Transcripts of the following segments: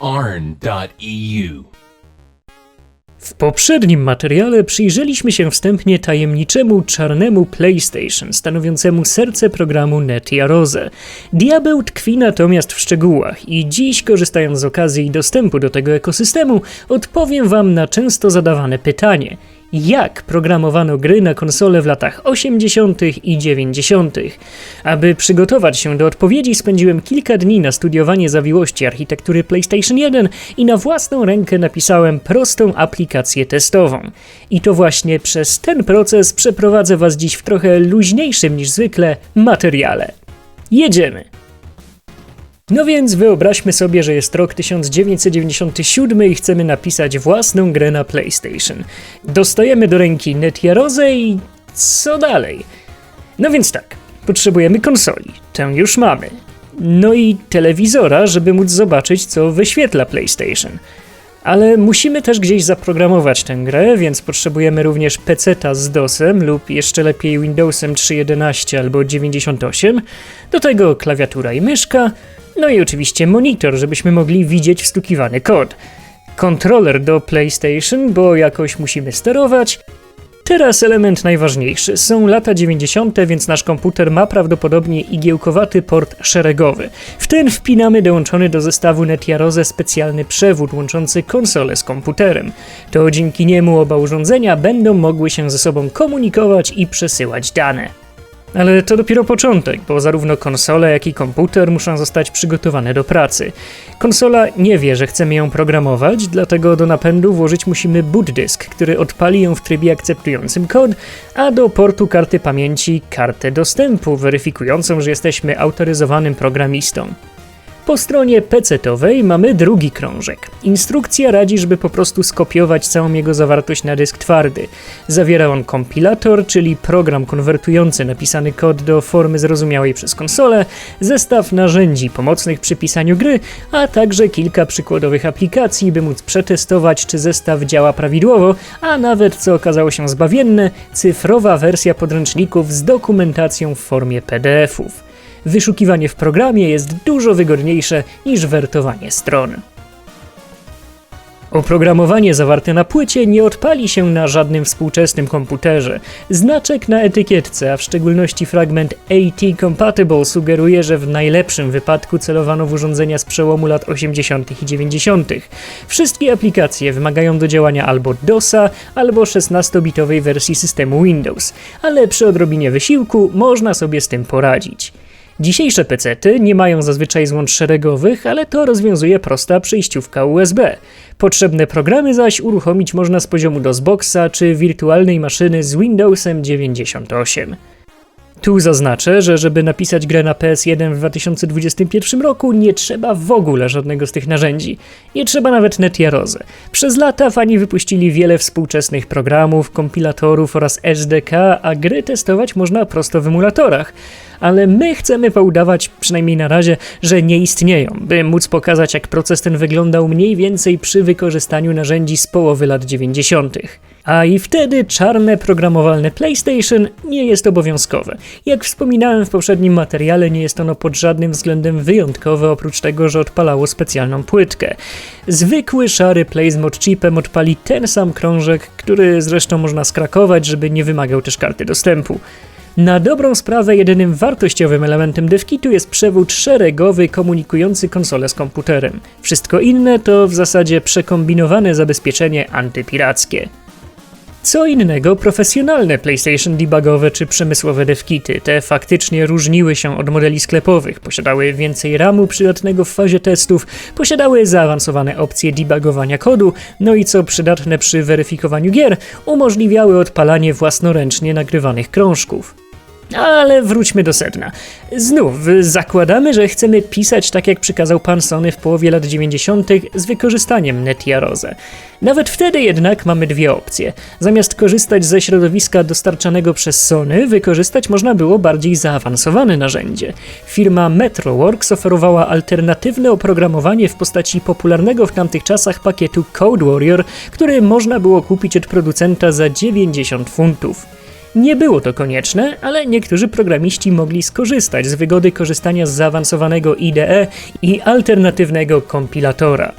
arn.eu. W poprzednim materiale przyjrzeliśmy się wstępnie tajemniczemu czarnemu PlayStation, stanowiącemu serce programu Netia Rose. Diabeł tkwi natomiast w szczegółach i dziś, korzystając z okazji i dostępu do tego ekosystemu, odpowiem Wam na często zadawane pytanie – jak programowano gry na konsole w latach 80. i 90. Aby przygotować się do odpowiedzi, spędziłem kilka dni na studiowanie zawiłości architektury PlayStation 1 i na własną rękę napisałem prostą aplikację testową. I to właśnie przez ten proces przeprowadzę Was dziś w trochę luźniejszym niż zwykle materiale. Jedziemy! No więc wyobraźmy sobie, że jest rok 1997 i chcemy napisać własną grę na PlayStation. Dostajemy do ręki Netiarozę i co dalej? No więc tak, potrzebujemy konsoli, tę już mamy. No i telewizora, żeby móc zobaczyć, co wyświetla PlayStation. Ale musimy też gdzieś zaprogramować tę grę, więc potrzebujemy również PC-ta z DOSem lub jeszcze lepiej Windowsem 3.11 albo 98, do tego klawiatura i myszka, no i oczywiście monitor, żebyśmy mogli widzieć wstukiwany kod. Kontroler do PlayStation, bo jakoś musimy sterować. Teraz element najważniejszy. Są lata 90., więc nasz komputer ma prawdopodobnie igiełkowaty port szeregowy. W ten wpinamy dołączony do zestawu Netiarose specjalny przewód łączący konsolę z komputerem. To dzięki niemu oba urządzenia będą mogły się ze sobą komunikować i przesyłać dane. Ale to dopiero początek, bo zarówno konsola, jak i komputer muszą zostać przygotowane do pracy. Konsola nie wie, że chcemy ją programować, dlatego do napędu włożyć musimy boot disk, który odpali ją w trybie akceptującym kod, a do portu karty pamięci kartę dostępu, weryfikującą, że jesteśmy autoryzowanym programistą. Po stronie PC-owej mamy drugi krążek. Instrukcja radzi, żeby po prostu skopiować całą jego zawartość na dysk twardy. Zawiera on kompilator, czyli program konwertujący napisany kod do formy zrozumiałej przez konsolę, zestaw narzędzi pomocnych przy pisaniu gry, a także kilka przykładowych aplikacji, by móc przetestować, czy zestaw działa prawidłowo, a nawet, co okazało się zbawienne, cyfrowa wersja podręczników z dokumentacją w formie PDF-ów wyszukiwanie w programie jest dużo wygodniejsze niż wertowanie stron. Oprogramowanie zawarte na płycie nie odpali się na żadnym współczesnym komputerze. Znaczek na etykietce, a w szczególności fragment AT Compatible sugeruje, że w najlepszym wypadku celowano w urządzenia z przełomu lat 80. i 90. Wszystkie aplikacje wymagają do działania albo DOSa, albo 16-bitowej wersji systemu Windows, ale przy odrobinie wysiłku można sobie z tym poradzić. Dzisiejsze pecety nie mają zazwyczaj złącz szeregowych, ale to rozwiązuje prosta przejściówka USB. Potrzebne programy zaś uruchomić można z poziomu DOSBoxa czy wirtualnej maszyny z Windowsem 98. Tu zaznaczę, że żeby napisać grę na PS1 w 2021 roku nie trzeba w ogóle żadnego z tych narzędzi. Nie trzeba nawet Netiarose. Przez lata fani wypuścili wiele współczesnych programów, kompilatorów oraz SDK, a gry testować można prosto w emulatorach ale my chcemy poudawać, przynajmniej na razie, że nie istnieją, by móc pokazać, jak proces ten wyglądał mniej więcej przy wykorzystaniu narzędzi z połowy lat 90. A i wtedy czarne programowalne PlayStation nie jest obowiązkowe. Jak wspominałem w poprzednim materiale, nie jest ono pod żadnym względem wyjątkowe, oprócz tego, że odpalało specjalną płytkę. Zwykły szary Play z modchipem odpali ten sam krążek, który zresztą można skrakować, żeby nie wymagał też karty dostępu. Na dobrą sprawę jedynym wartościowym elementem DevKitu jest przewód szeregowy komunikujący konsolę z komputerem. Wszystko inne to w zasadzie przekombinowane zabezpieczenie antypirackie. Co innego profesjonalne PlayStation debugowe czy przemysłowe devkity. Te faktycznie różniły się od modeli sklepowych, posiadały więcej RAMu przydatnego w fazie testów, posiadały zaawansowane opcje debugowania kodu, no i co przydatne przy weryfikowaniu gier, umożliwiały odpalanie własnoręcznie nagrywanych krążków. Ale wróćmy do sedna. Znów zakładamy, że chcemy pisać tak jak przykazał pan Sony w połowie lat 90. z wykorzystaniem Netia Rose. Nawet wtedy jednak mamy dwie opcje. Zamiast korzystać ze środowiska dostarczanego przez Sony, wykorzystać można było bardziej zaawansowane narzędzie. Firma Metroworks oferowała alternatywne oprogramowanie w postaci popularnego w tamtych czasach pakietu Code Warrior, który można było kupić od producenta za 90 funtów. Nie było to konieczne, ale niektórzy programiści mogli skorzystać z wygody korzystania z zaawansowanego IDE i alternatywnego kompilatora.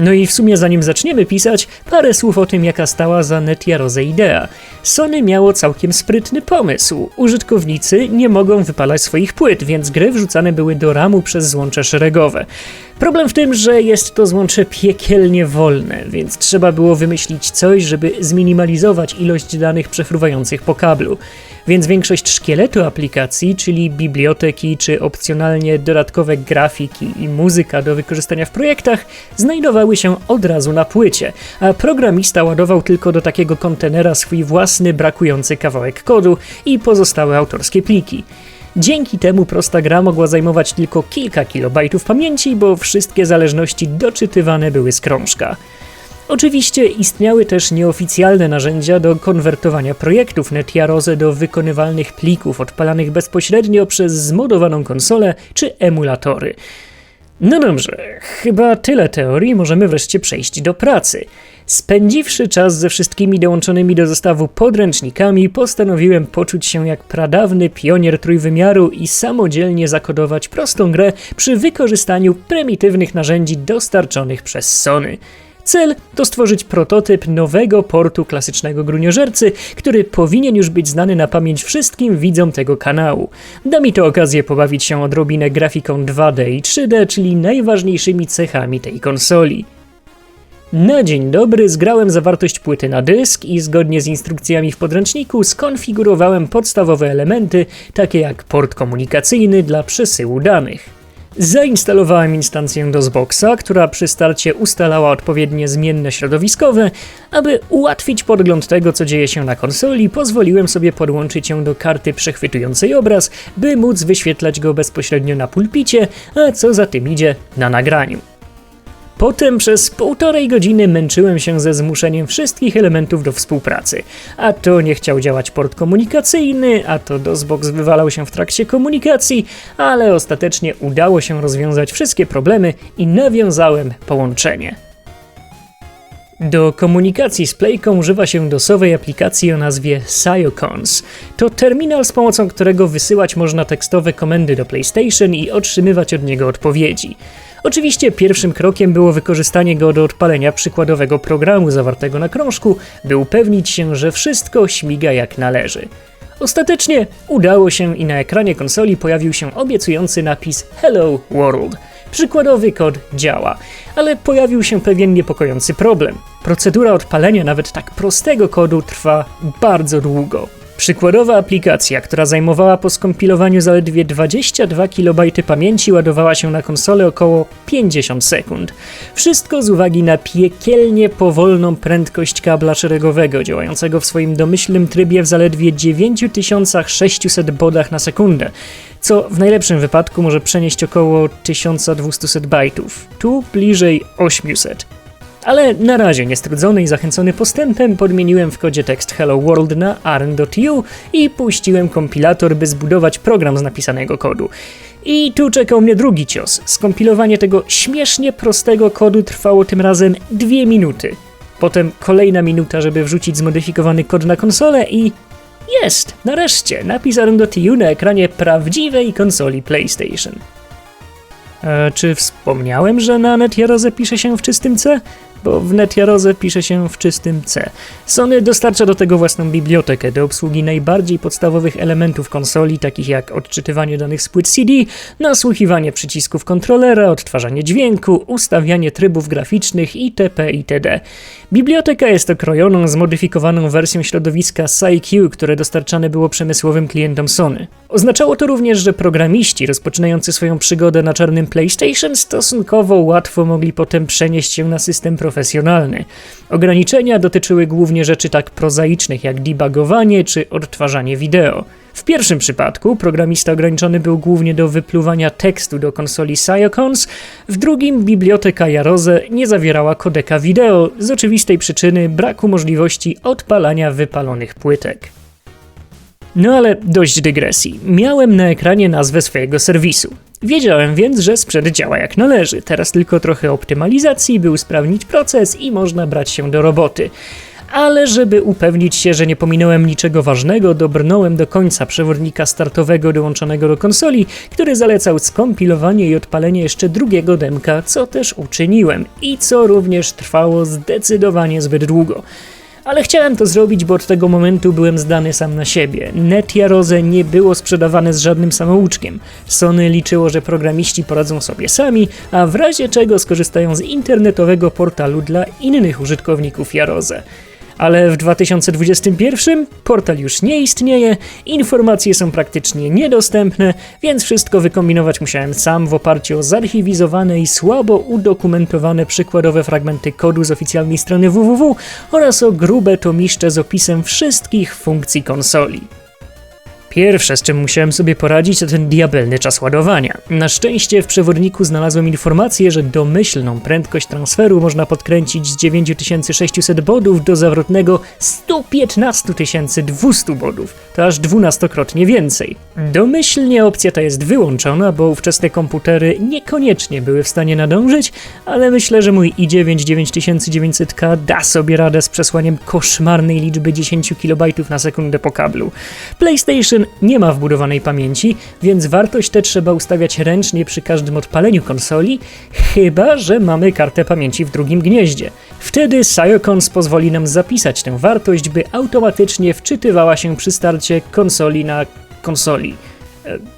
No i w sumie zanim zaczniemy pisać, parę słów o tym jaka stała za Netiarose idea. Sony miało całkiem sprytny pomysł. Użytkownicy nie mogą wypalać swoich płyt, więc gry wrzucane były do ramu przez złącze szeregowe. Problem w tym, że jest to złącze piekielnie wolne, więc trzeba było wymyślić coś, żeby zminimalizować ilość danych przefruwających po kablu. Więc większość szkieletu aplikacji, czyli biblioteki czy opcjonalnie dodatkowe grafiki i muzyka do wykorzystania w projektach, znajdowały się od razu na płycie, a programista ładował tylko do takiego kontenera swój własny brakujący kawałek kodu i pozostałe autorskie pliki. Dzięki temu prosta gra mogła zajmować tylko kilka kilobajtów pamięci, bo wszystkie zależności doczytywane były z krążka. Oczywiście istniały też nieoficjalne narzędzia do konwertowania projektów NetYarose do wykonywalnych plików odpalanych bezpośrednio przez zmodowaną konsolę czy emulatory. No dobrze, chyba tyle teorii, możemy wreszcie przejść do pracy. Spędziwszy czas ze wszystkimi dołączonymi do zestawu podręcznikami, postanowiłem poczuć się jak pradawny pionier trójwymiaru i samodzielnie zakodować prostą grę przy wykorzystaniu prymitywnych narzędzi dostarczonych przez Sony. Cel to stworzyć prototyp nowego portu klasycznego gruniożercy, który powinien już być znany na pamięć wszystkim widzom tego kanału. Da mi to okazję pobawić się odrobinę grafiką 2D i 3D, czyli najważniejszymi cechami tej konsoli. Na dzień dobry zgrałem zawartość płyty na dysk i zgodnie z instrukcjami w podręczniku skonfigurowałem podstawowe elementy, takie jak port komunikacyjny dla przesyłu danych. Zainstalowałem instancję DOSBoxa, która przy starcie ustalała odpowiednie zmienne środowiskowe. Aby ułatwić podgląd tego, co dzieje się na konsoli, pozwoliłem sobie podłączyć ją do karty przechwytującej obraz, by móc wyświetlać go bezpośrednio na pulpicie, a co za tym idzie, na nagraniu. Potem przez półtorej godziny męczyłem się ze zmuszeniem wszystkich elementów do współpracy. A to nie chciał działać port komunikacyjny, a to DOSBox wywalał się w trakcie komunikacji, ale ostatecznie udało się rozwiązać wszystkie problemy i nawiązałem połączenie. Do komunikacji z Playką używa się dosowej aplikacji o nazwie Syocons. To terminal, z pomocą którego wysyłać można tekstowe komendy do PlayStation i otrzymywać od niego odpowiedzi. Oczywiście pierwszym krokiem było wykorzystanie go do odpalenia przykładowego programu zawartego na krążku, by upewnić się, że wszystko śmiga jak należy. Ostatecznie udało się i na ekranie konsoli pojawił się obiecujący napis Hello World. Przykładowy kod działa, ale pojawił się pewien niepokojący problem. Procedura odpalenia nawet tak prostego kodu trwa bardzo długo. Przykładowa aplikacja, która zajmowała po skompilowaniu zaledwie 22 KB pamięci, ładowała się na konsolę około 50 sekund. Wszystko z uwagi na piekielnie powolną prędkość kabla szeregowego, działającego w swoim domyślnym trybie w zaledwie 9600 bodach na sekundę, co w najlepszym wypadku może przenieść około 1200 bajtów, tu bliżej 800. Ale na razie niestrudzony i zachęcony postępem podmieniłem w kodzie tekst Hello World na arn.u i puściłem kompilator, by zbudować program z napisanego kodu. I tu czekał mnie drugi cios. Skompilowanie tego śmiesznie prostego kodu trwało tym razem dwie minuty. Potem kolejna minuta, żeby wrzucić zmodyfikowany kod na konsolę i jest! Nareszcie napis arn.u na ekranie prawdziwej konsoli PlayStation. E, czy wspomniałem, że na NetYarose pisze się w czystym C? Bo w NetYarose pisze się w czystym C. Sony dostarcza do tego własną bibliotekę do obsługi najbardziej podstawowych elementów konsoli, takich jak odczytywanie danych z płyt CD, nasłuchiwanie przycisków kontrolera, odtwarzanie dźwięku, ustawianie trybów graficznych itp. itd. Biblioteka jest okrojoną, zmodyfikowaną wersją środowiska SciQ, które dostarczane było przemysłowym klientom Sony. Oznaczało to również, że programiści rozpoczynający swoją przygodę na czarnym PlayStation stosunkowo łatwo mogli potem przenieść się na system profesjonalny. Ograniczenia dotyczyły głównie rzeczy tak prozaicznych jak debugowanie czy odtwarzanie wideo. W pierwszym przypadku programista ograniczony był głównie do wypluwania tekstu do konsoli Syocons, w drugim biblioteka Jarose nie zawierała kodeka wideo z oczywistej przyczyny braku możliwości odpalania wypalonych płytek. No ale dość dygresji. Miałem na ekranie nazwę swojego serwisu. Wiedziałem więc, że sprzęt działa jak należy. Teraz tylko trochę optymalizacji, by usprawnić proces i można brać się do roboty. ale żeby upewnić się, że nie pominąłem niczego ważnego, dobrnąłem do końca przewodnika startowego dołączonego do konsoli, który zalecał skompilowanie i odpalenie jeszcze drugiego demka, co też uczyniłem i co również trwało zdecydowanie zbyt długo. Ale chciałem to zrobić, bo od tego momentu byłem zdany sam na siebie. Netia Rose nie było sprzedawane z żadnym samouczkiem. Sony liczyło, że programiści poradzą sobie sami, a w razie czego skorzystają z internetowego portalu dla innych użytkowników Jarozę ale w 2021 portal już nie istnieje, informacje są praktycznie niedostępne, więc wszystko wykombinować musiałem sam w oparciu o zarchiwizowane i słabo udokumentowane przykładowe fragmenty kodu z oficjalnej strony www oraz o grube tomiszcze z opisem wszystkich funkcji konsoli. Pierwsze, z czym musiałem sobie poradzić, to ten diabelny czas ładowania. Na szczęście w przewodniku znalazłem informację, że domyślną prędkość transferu można podkręcić z 9600 bodów do zawrotnego 115 200 bodów. To aż dwunastokrotnie więcej. Domyślnie opcja ta jest wyłączona, bo ówczesne komputery niekoniecznie były w stanie nadążyć, ale myślę, że mój i9 9900K da sobie radę z przesłaniem koszmarnej liczby 10 KB na sekundę po kablu. PlayStation nie ma wbudowanej pamięci, więc wartość tę trzeba ustawiać ręcznie przy każdym odpaleniu konsoli, chyba że mamy kartę pamięci w drugim gnieździe. Wtedy Psyocons pozwoli nam zapisać tę wartość, by automatycznie wczytywała się przy starcie konsoli na konsoli.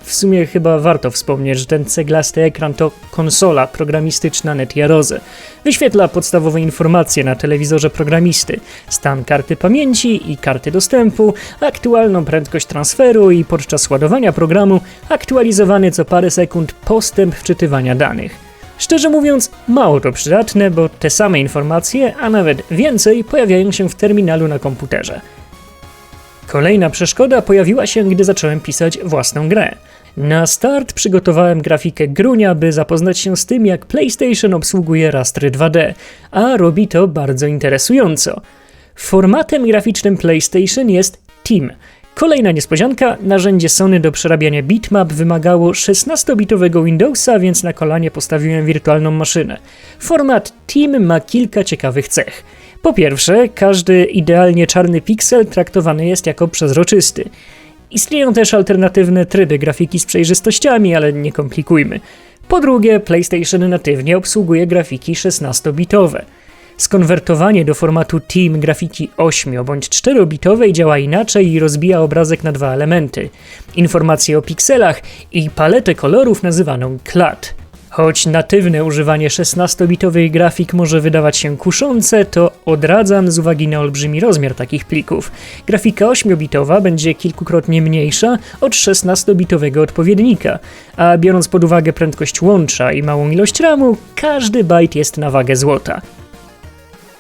W sumie chyba warto wspomnieć, że ten ceglasty ekran to konsola programistyczna Netia Rose. Wyświetla podstawowe informacje na telewizorze programisty, stan karty pamięci i karty dostępu, aktualną prędkość transferu i podczas ładowania programu aktualizowany co parę sekund postęp wczytywania danych. Szczerze mówiąc, mało to przydatne, bo te same informacje, a nawet więcej, pojawiają się w terminalu na komputerze. Kolejna przeszkoda pojawiła się, gdy zacząłem pisać własną grę. Na start przygotowałem grafikę Grunia, by zapoznać się z tym, jak PlayStation obsługuje rastry 2D, a robi to bardzo interesująco. Formatem graficznym PlayStation jest Team. Kolejna niespodzianka, narzędzie Sony do przerabiania bitmap wymagało 16-bitowego Windowsa, więc na kolanie postawiłem wirtualną maszynę. Format Team ma kilka ciekawych cech. Po pierwsze, każdy idealnie czarny piksel traktowany jest jako przezroczysty. Istnieją też alternatywne tryby grafiki z przejrzystościami, ale nie komplikujmy. Po drugie, PlayStation natywnie obsługuje grafiki 16-bitowe. Skonwertowanie do formatu Team grafiki 8 bądź 4-bitowej działa inaczej i rozbija obrazek na dwa elementy: informacje o pikselach i paletę kolorów nazywaną CLUT. Choć natywne używanie 16-bitowych grafik może wydawać się kuszące, to odradzam z uwagi na olbrzymi rozmiar takich plików. Grafika 8-bitowa będzie kilkukrotnie mniejsza od 16-bitowego odpowiednika, a biorąc pod uwagę prędkość łącza i małą ilość RAMu, każdy bajt jest na wagę złota.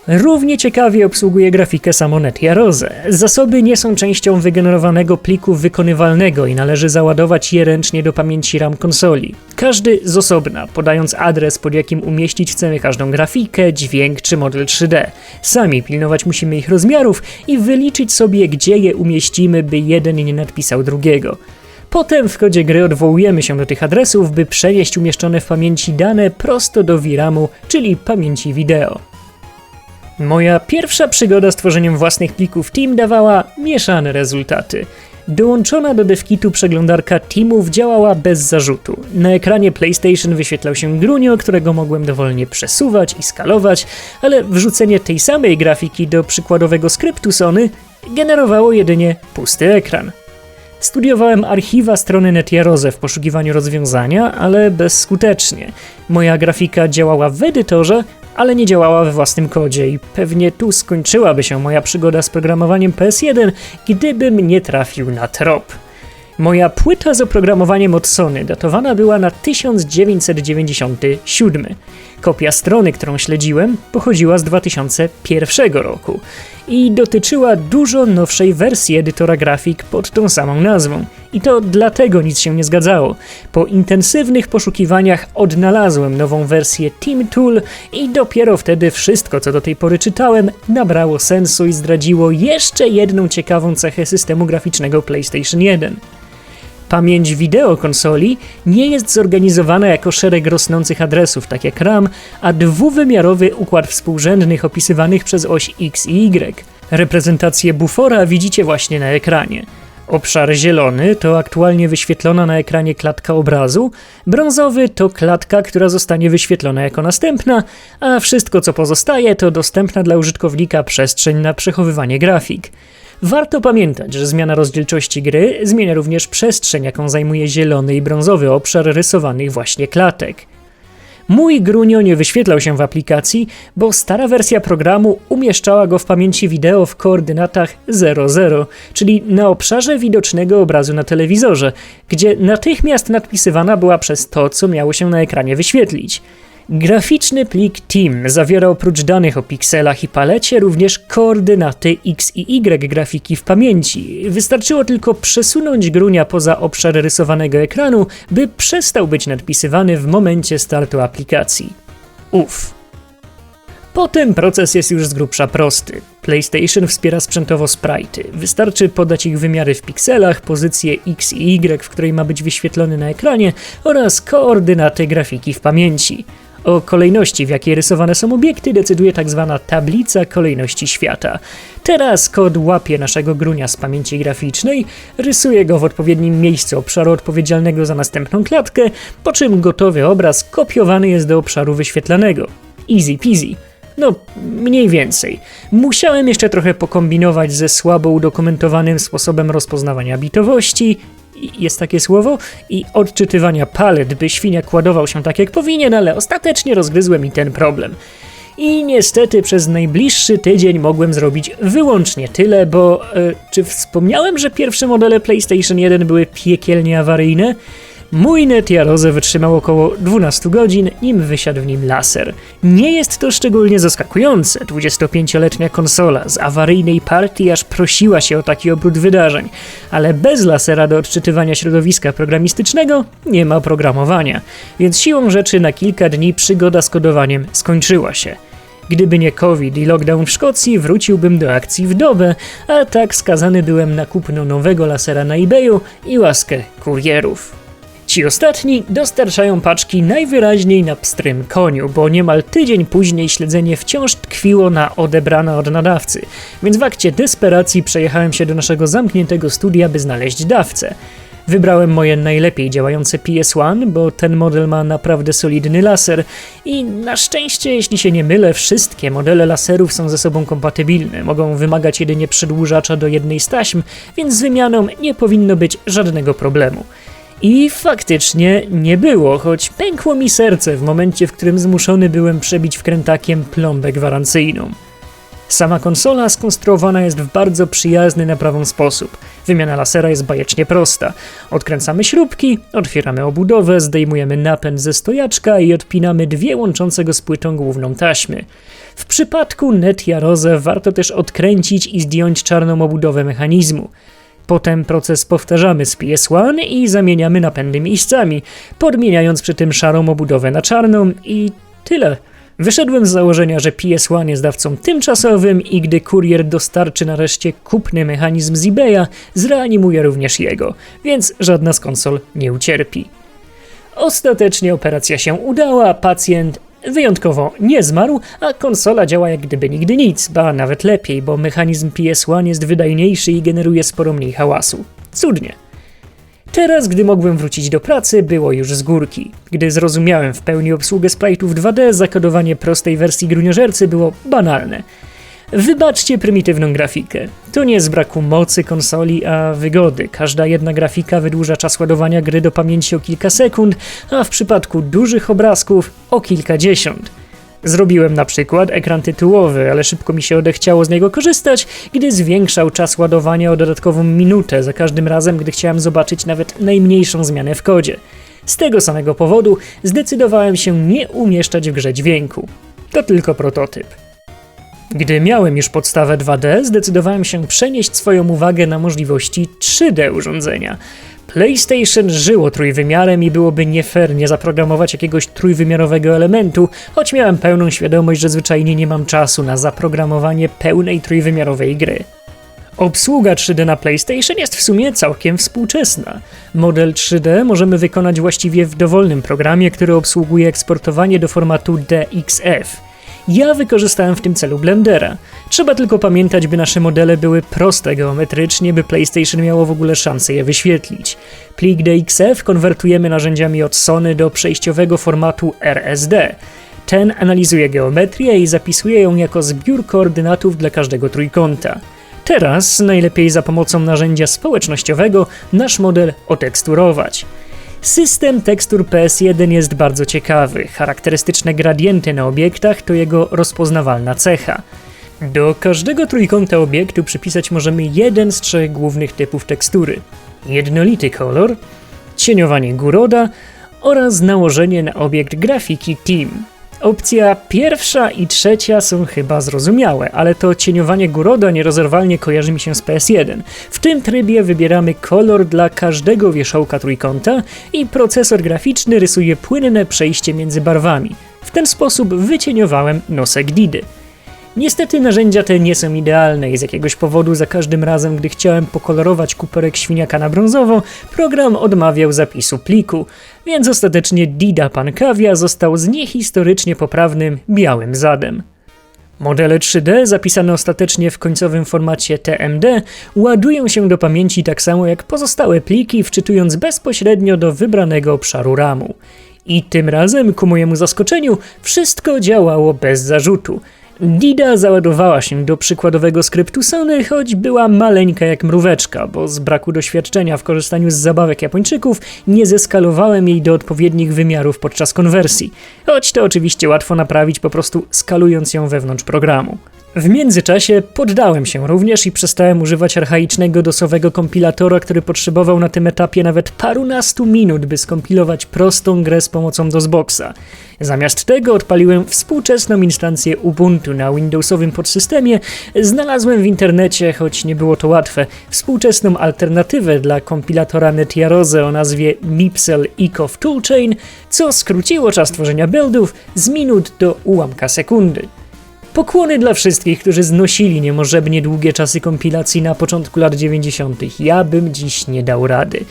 Równie ciekawie obsługuje grafikę Samonetia Rose. Zasoby nie są częścią wygenerowanego pliku wykonywalnego i należy załadować je ręcznie do pamięci RAM konsoli. Każdy z osobna, podając adres, pod jakim umieścić chcemy każdą grafikę, dźwięk czy model 3D. Sami pilnować musimy ich rozmiarów i wyliczyć sobie, gdzie je umieścimy, by jeden nie nadpisał drugiego. Potem w kodzie gry odwołujemy się do tych adresów, by przenieść umieszczone w pamięci dane prosto do VRAMu, czyli pamięci wideo. Moja pierwsza przygoda z tworzeniem własnych plików Team dawała mieszane rezultaty. Dołączona do devkitu przeglądarka Teamów działała bez zarzutu. Na ekranie PlayStation wyświetlał się grunio, którego mogłem dowolnie przesuwać i skalować, ale wrzucenie tej samej grafiki do przykładowego skryptu Sony generowało jedynie pusty ekran. Studiowałem archiwa strony NetJarose w poszukiwaniu rozwiązania, ale bezskutecznie. Moja grafika działała w edytorze, ale nie działała we własnym kodzie i pewnie tu skończyłaby się moja przygoda z programowaniem PS1, gdybym nie trafił na trop. Moja płyta z oprogramowaniem od Sony datowana była na 1997. Kopia strony, którą śledziłem, pochodziła z 2001 roku i dotyczyła dużo nowszej wersji edytora grafik pod tą samą nazwą. I to dlatego nic się nie zgadzało. Po intensywnych poszukiwaniach odnalazłem nową wersję Team Tool i dopiero wtedy wszystko, co do tej pory czytałem, nabrało sensu i zdradziło jeszcze jedną ciekawą cechę systemu graficznego PlayStation 1. Pamięć wideo konsoli nie jest zorganizowana jako szereg rosnących adresów, tak jak RAM, a dwuwymiarowy układ współrzędnych opisywanych przez oś X i Y. Reprezentację bufora widzicie właśnie na ekranie. Obszar zielony to aktualnie wyświetlona na ekranie klatka obrazu, brązowy to klatka, która zostanie wyświetlona jako następna, a wszystko co pozostaje to dostępna dla użytkownika przestrzeń na przechowywanie grafik. Warto pamiętać, że zmiana rozdzielczości gry zmienia również przestrzeń, jaką zajmuje zielony i brązowy obszar rysowanych właśnie klatek. Mój Grunio nie wyświetlał się w aplikacji, bo stara wersja programu umieszczała go w pamięci wideo w koordynatach 00, czyli na obszarze widocznego obrazu na telewizorze, gdzie natychmiast nadpisywana była przez to, co miało się na ekranie wyświetlić. Graficzny plik TIM zawiera oprócz danych o pikselach i palecie również koordynaty x i y grafiki w pamięci. Wystarczyło tylko przesunąć grunia poza obszar rysowanego ekranu, by przestał być nadpisywany w momencie startu aplikacji. Uff. Potem proces jest już z grubsza prosty. PlayStation wspiera sprzętowo sprite'y. Wystarczy podać ich wymiary w pikselach, pozycję X i Y, w której ma być wyświetlony na ekranie oraz koordynaty grafiki w pamięci. O kolejności, w jakiej rysowane są obiekty, decyduje tak zwana tablica kolejności świata. Teraz kod łapie naszego grunia z pamięci graficznej, rysuje go w odpowiednim miejscu obszaru odpowiedzialnego za następną klatkę, po czym gotowy obraz kopiowany jest do obszaru wyświetlanego. Easy peasy. No, mniej więcej. Musiałem jeszcze trochę pokombinować ze słabo udokumentowanym sposobem rozpoznawania bitowości, jest takie słowo, i odczytywania palet, by świniak ładował się tak jak powinien, ale ostatecznie rozgryzłem i ten problem. I niestety przez najbliższy tydzień mogłem zrobić wyłącznie tyle, bo e, czy wspomniałem, że pierwsze modele PlayStation 1 były piekielnie awaryjne? Mój net Jarozę wytrzymał około 12 godzin, nim wysiadł w nim laser. Nie jest to szczególnie zaskakujące. 25-letnia konsola z awaryjnej partii aż prosiła się o taki obrót wydarzeń, ale bez lasera do odczytywania środowiska programistycznego nie ma programowania, więc siłą rzeczy na kilka dni przygoda z kodowaniem skończyła się. Gdyby nie COVID i lockdown w Szkocji, wróciłbym do akcji w dobę, a tak skazany byłem na kupno nowego lasera na eBayu i łaskę kurierów. Ci ostatni dostarczają paczki najwyraźniej na pstrym koniu, bo niemal tydzień później śledzenie wciąż tkwiło na odebrane od nadawcy, więc w akcie desperacji przejechałem się do naszego zamkniętego studia, by znaleźć dawcę. Wybrałem moje najlepiej działające PS1, bo ten model ma naprawdę solidny laser i na szczęście, jeśli się nie mylę, wszystkie modele laserów są ze sobą kompatybilne, mogą wymagać jedynie przedłużacza do jednej z taśm, więc z wymianą nie powinno być żadnego problemu. I faktycznie nie było, choć pękło mi serce w momencie, w którym zmuszony byłem przebić wkrętakiem plombę gwarancyjną. Sama konsola skonstruowana jest w bardzo przyjazny na prawą sposób. Wymiana lasera jest bajecznie prosta. Odkręcamy śrubki, otwieramy obudowę, zdejmujemy napęd ze stojaczka i odpinamy dwie łączące go z płytą główną taśmy. W przypadku Netia Rose warto też odkręcić i zdjąć czarną obudowę mechanizmu. Potem proces powtarzamy z PS1 i zamieniamy napędy miejscami, podmieniając przy tym szarą obudowę na czarną i tyle. Wyszedłem z założenia, że PS1 jest dawcą tymczasowym i gdy kurier dostarczy nareszcie kupny mechanizm z eBaya, zreanimuje również jego, więc żadna z konsol nie ucierpi. Ostatecznie operacja się udała, pacjent Wyjątkowo nie zmarł, a konsola działa jak gdyby nigdy nic, ba nawet lepiej, bo mechanizm PS1 jest wydajniejszy i generuje sporo mniej hałasu. Cudnie. Teraz, gdy mogłem wrócić do pracy, było już z górki. Gdy zrozumiałem w pełni obsługę sprite'ów 2D, zakodowanie prostej wersji gruniożercy było banalne. Wybaczcie prymitywną grafikę. To nie z braku mocy konsoli, a wygody. Każda jedna grafika wydłuża czas ładowania gry do pamięci o kilka sekund, a w przypadku dużych obrazków o kilkadziesiąt. Zrobiłem na przykład ekran tytułowy, ale szybko mi się odechciało z niego korzystać, gdy zwiększał czas ładowania o dodatkową minutę za każdym razem, gdy chciałem zobaczyć nawet najmniejszą zmianę w kodzie. Z tego samego powodu zdecydowałem się nie umieszczać w grze dźwięku. To tylko prototyp. Gdy miałem już podstawę 2D, zdecydowałem się przenieść swoją uwagę na możliwości 3D urządzenia. PlayStation żyło trójwymiarem i byłoby nie fair nie zaprogramować jakiegoś trójwymiarowego elementu, choć miałem pełną świadomość, że zwyczajnie nie mam czasu na zaprogramowanie pełnej trójwymiarowej gry. Obsługa 3D na PlayStation jest w sumie całkiem współczesna. Model 3D możemy wykonać właściwie w dowolnym programie, który obsługuje eksportowanie do formatu DXF. Ja wykorzystałem w tym celu Blendera. Trzeba tylko pamiętać, by nasze modele były proste geometrycznie, by PlayStation miało w ogóle szansę je wyświetlić. Plik DXF konwertujemy narzędziami od Sony do przejściowego formatu RSD. Ten analizuje geometrię i zapisuje ją jako zbiór koordynatów dla każdego trójkąta. Teraz najlepiej za pomocą narzędzia społecznościowego nasz model oteksturować. System tekstur PS1 jest bardzo ciekawy. Charakterystyczne gradienty na obiektach to jego rozpoznawalna cecha. Do każdego trójkąta obiektu przypisać możemy jeden z trzech głównych typów tekstury: jednolity kolor, cieniowanie góroda oraz nałożenie na obiekt grafiki Team. Opcja pierwsza i trzecia są chyba zrozumiałe, ale to cieniowanie góroda nierozerwalnie kojarzy mi się z PS1. W tym trybie wybieramy kolor dla każdego wierzchołka trójkąta i procesor graficzny rysuje płynne przejście między barwami. W ten sposób wycieniowałem nosek Didy. Niestety narzędzia te nie są idealne i z jakiegoś powodu za każdym razem, gdy chciałem pokolorować kuperek świniaka na brązowo, program odmawiał zapisu pliku, więc ostatecznie Dida Pankawia został z niehistorycznie poprawnym białym zadem. Modele 3D zapisane ostatecznie w końcowym formacie TMD ładują się do pamięci tak samo jak pozostałe pliki, wczytując bezpośrednio do wybranego obszaru ramu. I tym razem, ku mojemu zaskoczeniu, wszystko działało bez zarzutu. Dida załadowała się do przykładowego skryptu Sony, choć była maleńka jak mróweczka, bo z braku doświadczenia w korzystaniu z zabawek Japończyków nie zeskalowałem jej do odpowiednich wymiarów podczas konwersji, choć to oczywiście łatwo naprawić po prostu skalując ją wewnątrz programu. W międzyczasie poddałem się również i przestałem używać archaicznego dosowego kompilatora, który potrzebował na tym etapie nawet parunastu minut, by skompilować prostą grę z pomocą DOSBoxa. Zamiast tego odpaliłem współczesną instancję Ubuntu na Windowsowym podsystemie. Znalazłem w internecie, choć nie było to łatwe, współczesną alternatywę dla kompilatora Netiarose o nazwie Mipsel Ecof Toolchain, co skróciło czas tworzenia buildów z minut do ułamka sekundy. Pokłony dla wszystkich, którzy znosili niemożebnie długie czasy kompilacji na początku lat 90. Ja bym dziś nie dał rady.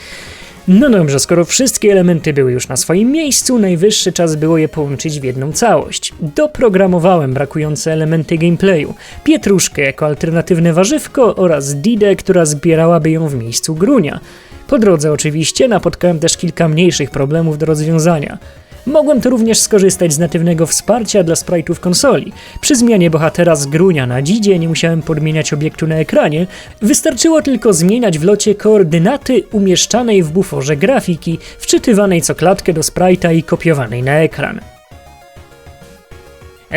No dobrze, skoro wszystkie elementy były już na swoim miejscu, najwyższy czas było je połączyć w jedną całość. Doprogramowałem brakujące elementy gameplayu, pietruszkę jako alternatywne warzywko oraz Didę, która zbierałaby ją w miejscu grunia. Po drodze oczywiście napotkałem też kilka mniejszych problemów do rozwiązania. Mogłem tu również skorzystać z natywnego wsparcia dla sprite'ów konsoli. Przy zmianie bohatera z grunia na dzidzie nie musiałem podmieniać obiektu na ekranie, wystarczyło tylko zmieniać w locie koordynaty umieszczanej w buforze grafiki, wczytywanej co klatkę do sprite'a i kopiowanej na ekran.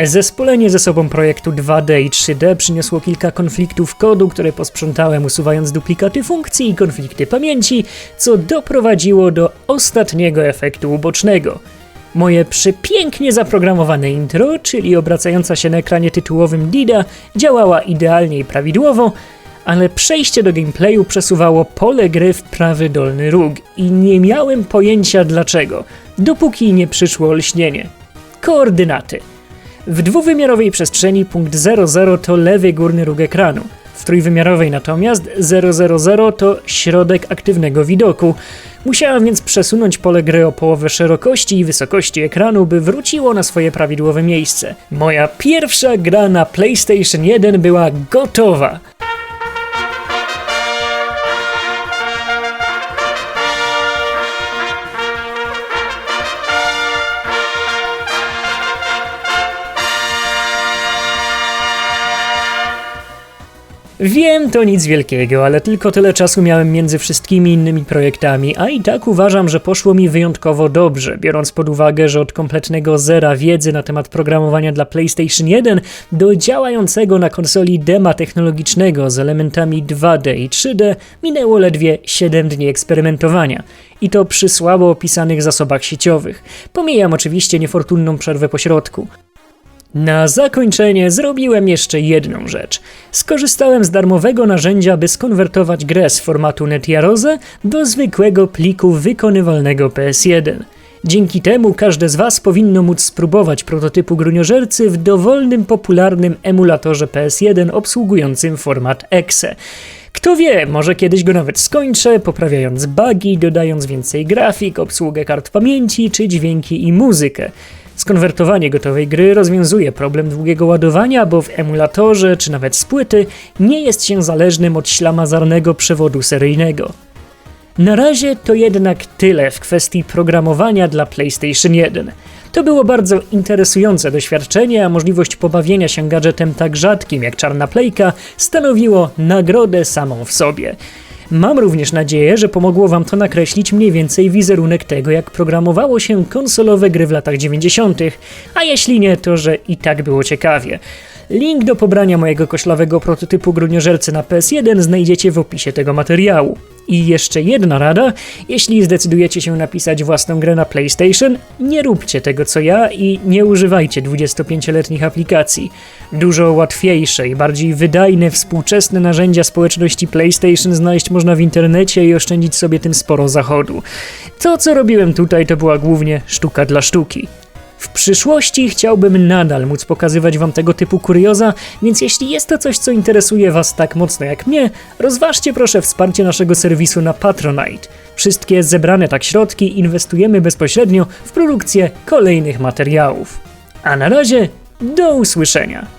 Zespolenie ze sobą projektu 2D i 3D przyniosło kilka konfliktów kodu, które posprzątałem usuwając duplikaty funkcji i konflikty pamięci, co doprowadziło do ostatniego efektu ubocznego – Moje przepięknie zaprogramowane intro, czyli obracająca się na ekranie tytułowym Dida, działała idealnie i prawidłowo, ale przejście do gameplayu przesuwało pole gry w prawy dolny róg i nie miałem pojęcia dlaczego, dopóki nie przyszło olśnienie. Koordynaty. W dwuwymiarowej przestrzeni punkt 00 to lewy górny róg ekranu. W trójwymiarowej natomiast 000 to środek aktywnego widoku. Musiałem więc przesunąć pole gry o połowę szerokości i wysokości ekranu, by wróciło na swoje prawidłowe miejsce. Moja pierwsza gra na PlayStation 1 była gotowa. Wiem, to nic wielkiego, ale tylko tyle czasu miałem między wszystkimi innymi projektami, a i tak uważam, że poszło mi wyjątkowo dobrze, biorąc pod uwagę, że od kompletnego zera wiedzy na temat programowania dla PlayStation 1 do działającego na konsoli dema technologicznego z elementami 2D i 3D minęło ledwie 7 dni eksperymentowania. I to przy słabo opisanych zasobach sieciowych. Pomijam oczywiście niefortunną przerwę po środku. Na zakończenie zrobiłem jeszcze jedną rzecz. Skorzystałem z darmowego narzędzia, by skonwertować grę z formatu NetYarose do zwykłego pliku wykonywalnego PS1. Dzięki temu każde z Was powinno móc spróbować prototypu gruniożercy w dowolnym, popularnym emulatorze PS1 obsługującym format EXE. Kto wie, może kiedyś go nawet skończę, poprawiając bugi, dodając więcej grafik, obsługę kart pamięci czy dźwięki i muzykę. Skonwertowanie gotowej gry rozwiązuje problem długiego ładowania, bo w emulatorze czy nawet z płyty nie jest się zależnym od ślamazarnego przewodu seryjnego. Na razie to jednak tyle w kwestii programowania dla PlayStation 1. To było bardzo interesujące doświadczenie, a możliwość pobawienia się gadżetem tak rzadkim jak czarna plejka stanowiło nagrodę samą w sobie. Mam również nadzieję, że pomogło Wam to nakreślić mniej więcej wizerunek tego, jak programowało się konsolowe gry w latach 90., a jeśli nie, to że i tak było ciekawie. Link do pobrania mojego koślawego prototypu gruniożercy na PS1 znajdziecie w opisie tego materiału. I jeszcze jedna rada, jeśli zdecydujecie się napisać własną grę na PlayStation, nie róbcie tego co ja i nie używajcie 25-letnich aplikacji. Dużo łatwiejsze i bardziej wydajne współczesne narzędzia społeczności PlayStation znaleźć można w internecie i oszczędzić sobie tym sporo zachodu. To co robiłem tutaj to była głównie sztuka dla sztuki. W przyszłości chciałbym nadal móc pokazywać Wam tego typu kurioza, więc jeśli jest to coś, co interesuje Was tak mocno jak mnie, rozważcie proszę wsparcie naszego serwisu na Patronite. Wszystkie zebrane tak środki inwestujemy bezpośrednio w produkcję kolejnych materiałów. A na razie, do usłyszenia!